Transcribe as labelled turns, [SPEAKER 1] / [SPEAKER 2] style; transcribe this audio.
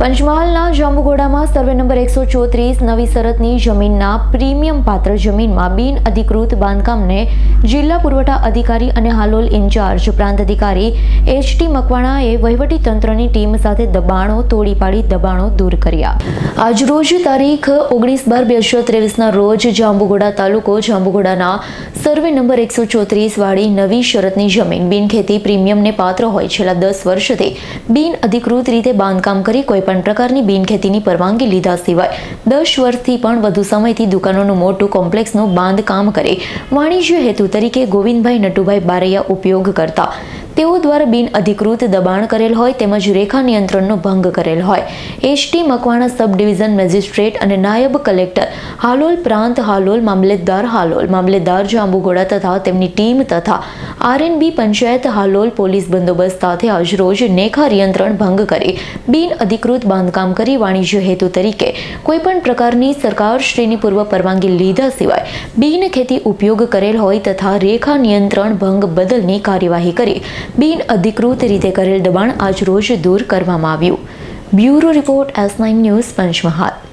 [SPEAKER 1] પંચમહાલના જાંબુઘોડામાં survey number એકસો ચોત્રીસ નવી શરતની જમીનના પ્રીમિયમ પાત્ર જમીનમાં બિન અધિકૃત બાંધકામને જિલ્લા પુરવઠા અધિકારી અને હાલોલ ઇન્ચાર્જ પ્રાંત અધિકારી એચ ટી મકવાણાએ વહીવટી તંત્રની ટીમ સાથે દબાણો તોડી પાડી દબાણો દૂર કર્યા. આજરોજ તારીખ ઓગણીસ બાર બે હજાર ત્રેવીસના રોજ જાંબુઘોડા તાલુકો જાંબુઘોડાના સર્વે નંબર એકસો ચોત્રીસ વાળી નવી શરતની જમીન બિનખેતી પ્રીમિયમને પાત્ર હોય છેલ્લા દસ વર્ષથી બિન અધિકૃત રીતે બાંધકામ કરી કોઈપણ પ્રકારની બિનખેતીની પરવાનગી લીધા સિવાય દસ વર્ષથી પણ વધુ સમયથી દુકાનોનું મોટું કોમ્પ્લેક્સનું બાંધકામ કરી વાણિજ્ય હેતુ તરીકે ગોવિંદભાઈ નટુભાઈ બારૈયા ઉપયોગ કરતા. તેઓ દ્વારા બિન અધિકૃત દબાણ કરેલ હોય તેમજ રેખા નિયંત્રણનો ભંગ કરેલ હોય. ST Makwana sub division magistrate અને નાયબ કલેક્ટર હાલોલ પ્રાંત હાલોલ મામલેદાર હાલોલ મામલેદાર જાંબુગોડા તથા તેમની ટીમ તથા આરએનબી પંચાયત હાલોલ પોલીસ બંદોબસ્ત સાથે આજરોજ નેખા નિયંત્રણ ભંગ કરી બિન અધિકૃત બાંધકામ કરી વાણિજ્ય હેતુ તરીકે કોઈપણ પ્રકારની સરકારશ્રીની પૂર્વ પરવાનગી લીધા સિવાય બિન ખેતી ઉપયોગ કરેલ હોય તથા રેખા નિયંત્રણ ભંગ બદલની કાર્યવાહી કરી બિન અધિકૃત રીતે કરેલ દબાણ આજરોજ દૂર કરવામાં આવ્યું. Bureau report S nine news Panchmahal.